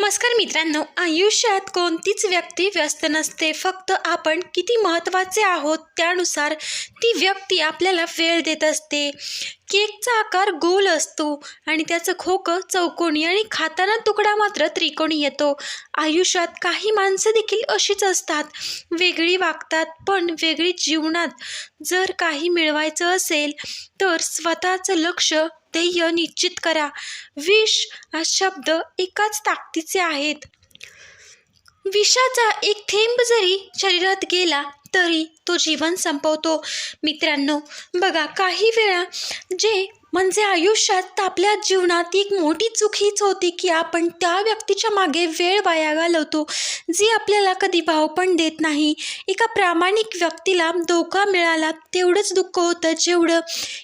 नमस्कार मित्रांनो आयुष्यात कोणतीच व्यक्ती व्यस्त नसते. फक्त आपण किती महत्त्वाचे आहोत त्यानुसार ती व्यक्ती आपल्याला वेळ देत असते. केकचा आकार गोल असतो आणि त्याचं खोकं चौकोनी आणि खाताना तुकडा मात्र त्रिकोणी येतो. आयुष्यात काही माणसं देखील अशीच असतात. वेगळी वागतात पण वेगळी जीवनात जर काही मिळवायचं असेल तर स्वतःचं लक्ष ध्येय निश्चित करा. विष हा शब्द एकाच ताकदीचे आहेत. विषाचा एक थेंब जरी शरीरात गेला तरी तो जीवन संपवतो. मित्रांनो बघा काही वेळा जे म्हणजे आयुष्यात आपल्या जीवनात एक मोठी चूक हीच होती की आपण त्या व्यक्तीच्या मागे वेळ वाया घालवतो जी आपल्याला कधी भाव पण देत नाही. एका प्रामाणिक व्यक्तीला धोका मिळाला तेवढंच दुःख होतं जेवढं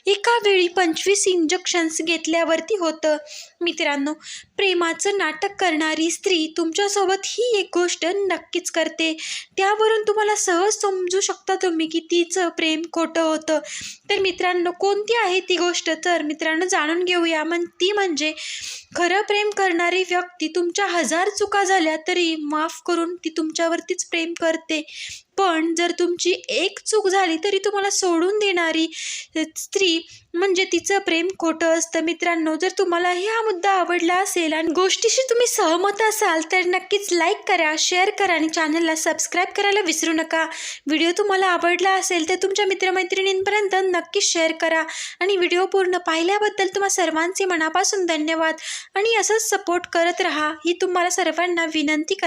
एका वेळी पंचवीस इंजेक्शन्स घेतल्यावरती होतं. मित्रांनो प्रेमाचं नाटक करणारी स्त्री तुमच्यासोबत ही एक गोष्ट नक्कीच करते. त्यावरून तुम्हाला सहज समजू शकता तुम्ही की तिचं प्रेम खोटं होतं. तर मित्रांनो कोणती आहे ती गोष्ट? तर मित्रांनो जाणून घेऊया. मग ती म्हणजे खरं प्रेम करणारी व्यक्ती तुमच्या हजार चुका झाल्या तरी माफ करून ती तुमच्यावरतीच प्रेम करते. पण जर तुमची एक चूक झाली तरी तुम्हाला सोडून देणारी स्त्री म्हणजे तिचं प्रेम खोटं असतं. मित्रांनो जर तुम्हाला हा मुद्दा आवडला असेल आणि गोष्टीशी तुम्ही सहमत असाल तर नक्कीच लाईक करा शेअर करा आणि चॅनलला सबस्क्राईब करायला विसरू नका. व्हिडिओ तुम्हाला आवडला असेल तर तुमच्या मित्रमैत्रिणींपर्यंत नक्कीच शेअर करा. आणि व्हिडिओ पूर्ण पाहिल्याबद्दल तुम्हा सर्वांचे मनापासून धन्यवाद. आणि असंच सपोर्ट करत राहा. ही तुम्हाला सर्वांना विनंती कर